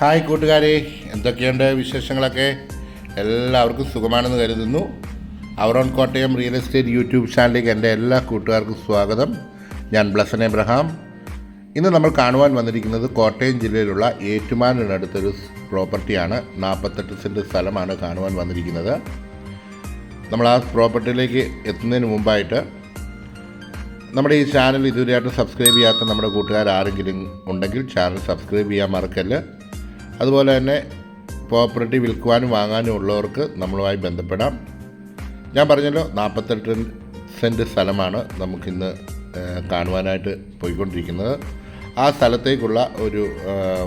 Hi കൂട്ടുകാരെ എന്തൊക്കെയുണ്ട് വിശേഷങ്ങളൊക്കെ? എല്ലാവർക്കും സുഖമാണെന്ന് കരുതുന്നു. Our own Kottayam real estate YouTube ചാനലിലേക്ക് എന്റെ എല്ലാ കൂട്ടുകാർക്കും സ്വാഗതം. ഞാൻ ബ്ലസൻ എബ്രഹാം. ഇന്ന് നമ്മൾ കാണുവാൻ വന്നിരിക്കുന്നത് കോട്ടയം ജില്ലയിലുള്ള ഏറ്റുമാനടുത്തൊരു പ്രോപ്പർട്ടിയാണ്. നാൽപ്പത്തെട്ട് സെന്റ് സ്ഥലമാണ് കാണുവാൻ വന്നിരിക്കുന്നത്. നമ്മൾ ആ പ്രോപ്പർട്ടിയിലേക്ക് എത്തുന്നതിന് മുമ്പായിട്ട് നമ്മുടെ ഈ ചാനൽ ഇതുവരെയായിട്ട് സബ്സ്ക്രൈബ് ചെയ്യാത്ത നമ്മുടെ കൂട്ടുകാർ ആരെങ്കിലും ഉണ്ടെങ്കിൽ ചാനൽ സബ്സ്ക്രൈബ് ചെയ്യാൻ മറക്കല്ല്. അതുപോലെ തന്നെ പ്രോപ്പർട്ടി വിൽക്കുവാനും വാങ്ങാനും ഉള്ളവർക്ക് നമ്മളുമായി ബന്ധപ്പെടാം. ഞാൻ പറഞ്ഞല്ലോ നാൽപ്പത്തെട്ട് സെന്റ് സ്ഥലമാണ് നമുക്കിന്ന് കാണുവാനായിട്ട് പോയിക്കൊണ്ടിരിക്കുന്നത്. ആ സ്ഥലത്തേക്കുള്ള ഒരു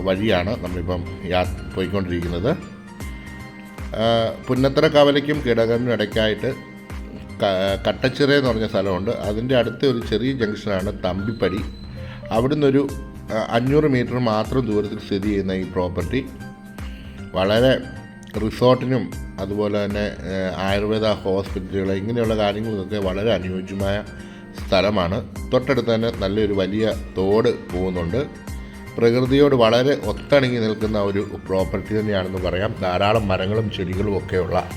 വഴിയാണ് നമ്മളിപ്പം യാ പോയിക്കൊണ്ടിരിക്കുന്നത്. പുന്നത്തറ കവലയ്ക്കും കിടകനും ഇടയ്ക്കായിട്ട് കട്ടച്ചിറ എന്ന് പറഞ്ഞ സ്ഥലമുണ്ട്. അതിന്റെ അടുത്ത ഒരു ചെറിയ ജംഗ്ഷനാണ് തമ്പിപ്പടി. അവിടുന്ന് ഒരു അഞ്ഞൂറ് മീറ്റർ മാത്രം ദൂരത്തിൽ സ്ഥിതി ചെയ്യുന്ന ഈ പ്രോപ്പർട്ടി വളരെ റിസോർട്ടിനും അതുപോലെ തന്നെ ആയുർവേദ ഹോസ്പിറ്റലുകൾ ഇങ്ങനെയുള്ള കാര്യങ്ങൾക്കൊക്കെ വളരെ അനുയോജ്യമായ സ്ഥലമാണ്. തൊട്ടടുത്ത് തന്നെ നല്ലൊരു വലിയ തോട് പോകുന്നുണ്ട്. പ്രകൃതിയോട് വളരെ ഒത്തണങ്ങി നിൽക്കുന്ന ഒരു പ്രോപ്പർട്ടി തന്നെയാണെന്ന് പറയാം. ധാരാളം മരങ്ങളും ചെടികളും ഒക്കെയുള്ള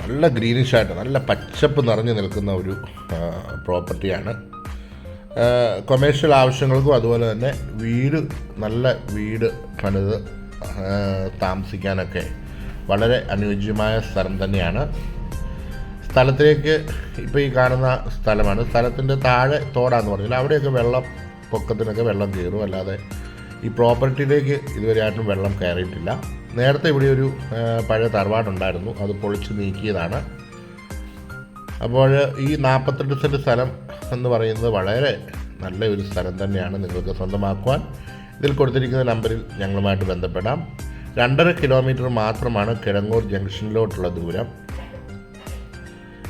നല്ല ഗ്രീനിഷായിട്ട് നല്ല പച്ചപ്പ് നിറഞ്ഞു നിൽക്കുന്ന ഒരു പ്രോപ്പർട്ടിയാണ്. കൊമേഴ്ഷ്യൽ ആവശ്യങ്ങൾക്കും അതുപോലെ തന്നെ വീട് നല്ല വീട് പണിത് താമസിക്കാനൊക്കെ വളരെ അനുയോജ്യമായ സ്ഥലം തന്നെയാണ്. സ്ഥലത്തിലേക്ക് ഇപ്പോൾ ഈ കാണുന്ന സ്ഥലമാണ്. സ്ഥലത്തിന്റെ താഴെ തോടാന്ന് പറഞ്ഞാൽ അവിടെയൊക്കെ വെള്ളം പൊക്കത്തിനൊക്കെ വെള്ളം കയറും. അല്ലാതെ ഈ പ്രോപ്പർട്ടിയിലേക്ക് ഇതുവരെയായിട്ടും വെള്ളം കയറിയിട്ടില്ല. നേരത്തെ ഇവിടെ ഒരു പഴയ തറവാടുണ്ടായിരുന്നു. അത് പൊളിച്ച് നീക്കിയതാണ്. അപ്പോൾ ഈ നാൽപ്പത്തെട്ട് സെന്റ് സ്ഥലം എന്ന് പറയുന്നത് വളരെ നല്ല ഒരു സ്ഥലം തന്നെയാണ് നിങ്ങൾക്ക് സ്വന്തമാക്കുവാൻ. ഇതിൽ കൊടുത്തിരിക്കുന്ന നമ്പറിൽ ഞങ്ങളുമായിട്ട് ബന്ധപ്പെടാം. രണ്ടര കിലോമീറ്റർ മാത്രമാണ് കിഴങ്ങൂർ ജംഗ്ഷനിലോട്ടുള്ള ദൂരം.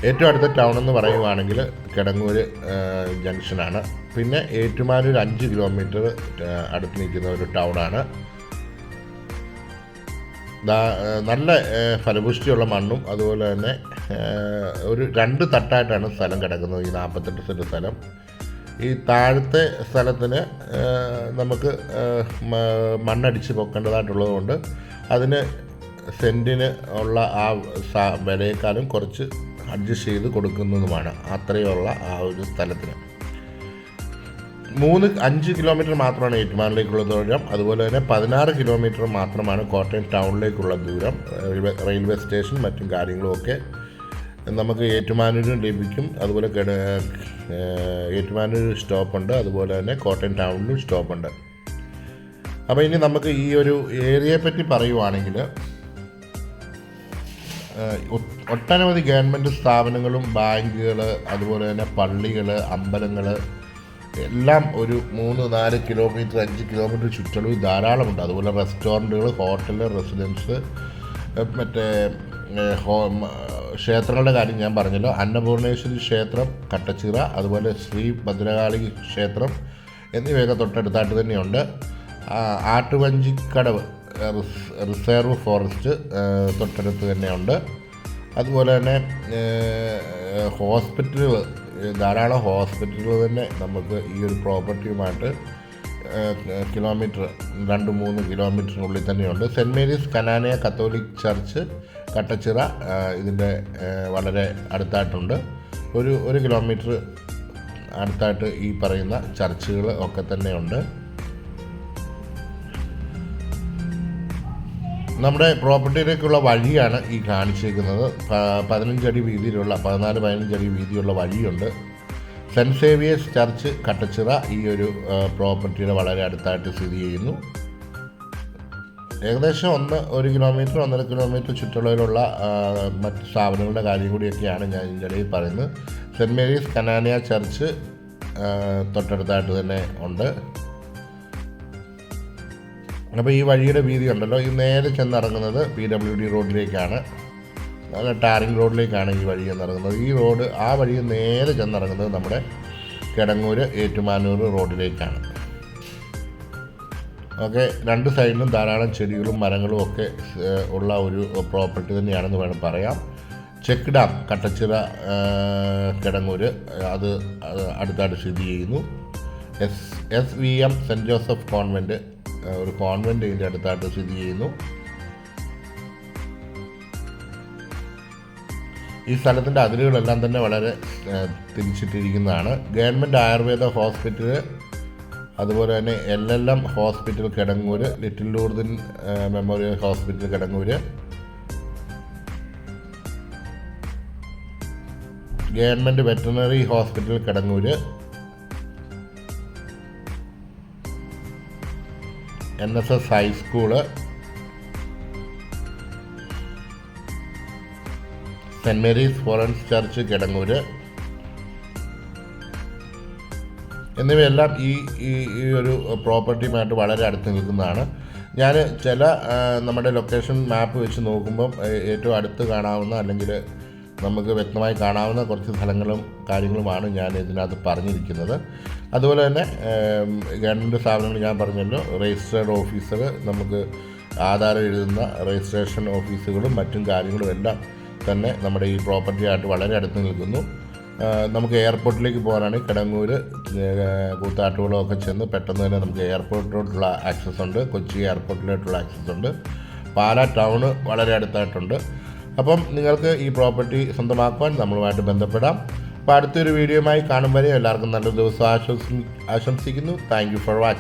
ഏറ്റവും അടുത്ത ടൗൺ എന്ന് പറയുവാണെങ്കിൽ കിടങ്ങൂർ ജംഗ്ഷനാണ്. പിന്നെ ഏറ്റുമാനൂർ അഞ്ച് കിലോമീറ്റർ അടുത്ത് നിൽക്കുന്ന ഒരു ടൗണാണ്. നല്ല ഫലപുഷ്ടിയുള്ള മണ്ണും അതുപോലെ തന്നെ ഒരു രണ്ട് തട്ടായിട്ടാണ് സ്ഥലം കിടക്കുന്നത്. ഈ നാൽപ്പത്തെട്ട് സെന്റ് സ്ഥലം. ഈ താഴത്തെ സ്ഥലത്തിന് നമുക്ക് മണ്ണടിച്ച് പൊക്കേണ്ടതായിട്ടുള്ളത് കൊണ്ട് അതിന് സെന്റിന് ഉള്ള ആ വിലയേക്കാളും കുറച്ച് അഡ്ജസ്റ്റ് ചെയ്ത് കൊടുക്കുന്നതുമാണ് അത്രയുള്ള ആ ഒരു സ്ഥലത്തിന്. മൂന്ന് അഞ്ച് കിലോമീറ്റർ മാത്രമാണ് ഏറ്റുമാനിലേക്കുള്ള ദൂരം. അതുപോലെ തന്നെ പതിനാറ് കിലോമീറ്റർ മാത്രമാണ് കോട്ടയം ടൗണിലേക്കുള്ള ദൂരം. റെയിൽവേ സ്റ്റേഷൻ മറ്റും കാര്യങ്ങളും ഒക്കെ നമുക്ക് ഏറ്റുമാനൂരും ലഭിക്കും. അതുപോലെ ഏറ്റുമാനൂർ സ്റ്റോപ്പുണ്ട് അതുപോലെ തന്നെ കോട്ടയം ടൗണിലും സ്റ്റോപ്പുണ്ട് അപ്പോൾ ഇനി നമുക്ക് ഈ ഒരു ഏരിയയെ പറ്റി പറയുവാണെങ്കിൽ ഒട്ടനവധി ഗവൺമെന്റ് സ്ഥാപനങ്ങളും ബാങ്കുകൾ അതുപോലെ തന്നെ പള്ളികൾ അമ്പലങ്ങൾ എല്ലാം ഒരു മൂന്ന് നാല് കിലോമീറ്റർ അഞ്ച് കിലോമീറ്റർ ചുറ്റളവിൽ ധാരാളമുണ്ട്. അതുപോലെ റെസ്റ്റോറന്റുകൾ ഹോട്ടൽ റെസിഡൻസ് മറ്റേ ക്ഷേത്രങ്ങളുടെ കാര്യം ഞാൻ പറഞ്ഞല്ലോ. അന്നപൂർണേശ്വരി ക്ഷേത്രം കട്ടച്ചിറ അതുപോലെ ശ്രീ ഭദ്രകാളി ക്ഷേത്രം എന്നിവയൊക്കെ തൊട്ടടുത്തായിട്ട് തന്നെയുണ്ട്. ആട്ടുവഞ്ചിക്കടവ് റിസർവ് ഫോറസ്റ്റ് തൊട്ടടുത്ത് തന്നെയുണ്ട്. അതുപോലെ തന്നെ ഹോസ്പിറ്റലുകൾ ധാരാളം ഹോസ്പിറ്റലുകൾ തന്നെ നമുക്ക് ഈ ഒരു പ്രോപ്പർട്ടിയുമായിട്ട് കിലോമീറ്റർ രണ്ട് മൂന്ന് കിലോമീറ്ററിനുള്ളിൽ തന്നെയുണ്ട്. Saint Mary's Knanaya Catholic church Kattachira ഇതിന്റെ വളരെ അടുത്തായിട്ടുണ്ട്. ഒരു ഒരു കിലോമീറ്റർ അടുത്തായിട്ട് ഈ പറയുന്ന ചർച്ചുകൾ ഒക്കെ തന്നെയുണ്ട് നമ്മുടെ പ്രോപ്പർട്ടിയിലേക്കുള്ള വഴിയാണ് ഈ കാണിച്ചിരിക്കുന്നത്. പതിനഞ്ചടി വീതിയിലുള്ള പതിനാല് പതിനഞ്ചടി വീതിയുള്ള വഴിയുണ്ട്. സെന്റ് സേവിയേഴ്സ് ചർച്ച് കട്ടച്ചിറ ഈ ഒരു പ്രോപ്പർട്ടിയുടെ വളരെ അടുത്തായിട്ട് സ്ഥിതി ചെയ്യുന്നു. ഏകദേശം ഒന്ന് ഒരു കിലോമീറ്റർ ഒന്നര കിലോമീറ്റർ ചുറ്റളവിലുള്ള മറ്റ് സ്ഥാപനങ്ങളുടെ കാര്യം കൂടിയൊക്കെയാണ് ഞാൻ ഇതിന്റെ പറയുന്നത്. സെന്റ് മേരീസ് കനാനിയ ചർച്ച് തൊട്ടടുത്തായിട്ട് തന്നെ ഉണ്ട്. അപ്പോൾ ഈ വഴിയുടെ വീതി ഉണ്ടല്ലോ. ഈ നേരെ ചെന്നിറങ്ങുന്നത് പി ഡബ്ല്യു ഡി റോഡിലേക്കാണ്. ടാറിംഗ് റോഡിലേക്കാണ് ഈ വഴി ചെന്നിറങ്ങുന്നത്. ഈ റോഡ് ആ വഴി നേരെ ചെന്നിറങ്ങുന്നത് നമ്മുടെ കിടങ്ങൂർ ഏറ്റുമാനൂർ റോഡിലേക്കാണ്. ഓക്കെ രണ്ട് സൈഡിലും ധാരാളം ചെടികളും മരങ്ങളും ഒക്കെ ഉള്ള ഒരു പ്രോപ്പർട്ടി തന്നെയാണെന്ന് വേണം പറയാം. ചെക്ക് ഡാം കട്ടച്ചിറ കിടങ്ങൂര് അത് അടുത്തായിട്ട് സ്ഥിതി ചെയ്യുന്നു. S S V M Saint Joseph convent ഒരു കോൺവെന്റ് ഇതിന്റെ അടുത്തായിട്ട് സ്ഥിതി ചെയ്യുന്നു. ഈ സ്ഥലത്തിന്റെ അതിരുകളെല്ലാം തന്നെ വളരെ തിരിച്ചിട്ടിരിക്കുന്നതാണ്. ഗവൺമെന്റ് ആയുർവേദ ഹോസ്പിറ്റൽ അതുപോലെ തന്നെ L L M hospital Kidangoor little ലൂർദിൻ memorial hospital Kidangoor government veterinary hospital Kidangoor N S S high school Saint Mary's Forane church Kidangoor എന്നിവയെല്ലാം ഈ ഈ ഒരു പ്രോപ്പർട്ടിയുമായിട്ട് വളരെ അടുത്ത് നിൽക്കുന്നതാണ്. ഞാൻ ചില നമ്മുടെ ലൊക്കേഷൻ മാപ്പ് വെച്ച് നോക്കുമ്പം ഏറ്റവും അടുത്ത് കാണാവുന്ന അല്ലെങ്കിൽ നമുക്ക് വ്യക്തമായി കാണാവുന്ന കുറച്ച് സ്ഥലങ്ങളും കാര്യങ്ങളുമാണ് ഞാൻ ഇതിനകത്ത് പറഞ്ഞിരിക്കുന്നത്. അതുപോലെ തന്നെ ഗവൺമെന്റ് സ്ഥാപനങ്ങൾ ഞാൻ പറഞ്ഞല്ലോ രജിസ്റ്റേർഡ് ഓഫീസർ നമുക്ക് ആധാരം എഴുതുന്ന രജിസ്ട്രേഷൻ ഓഫീസുകളും മറ്റും കാര്യങ്ങളും എല്ലാം തന്നെ നമ്മുടെ ഈ പ്രോപ്പർട്ടിയായിട്ട് വളരെ അടുത്ത് നിൽക്കുന്നു. നമുക്ക് എയർപോർട്ടിലേക്ക് പോകാനാണ് കിടങ്ങൂർ കൂത്താട്ടുകളൊക്കെ ചെന്ന് പെട്ടെന്ന് തന്നെ നമുക്ക് എയർപോർട്ടിലോട്ടുള്ള ആക്സസ് ഉണ്ട്. കൊച്ചി എയർപോർട്ടിലോട്ടുള്ള ആക്സസ് ഉണ്ട്. പാല ടൗണ് വളരെ അടുത്തായിട്ടുണ്ട്. അപ്പം നിങ്ങൾക്ക് ഈ പ്രോപ്പർട്ടി സ്വന്തമാക്കുവാൻ നമ്മളുമായിട്ട് ബന്ധപ്പെടാം. അപ്പോൾ അടുത്തൊരു വീഡിയോയുമായി കാണും വരെ എല്ലാവർക്കും നല്ലൊരു ദിവസം ആശംസി ആശംസിക്കുന്നു. Thank for watching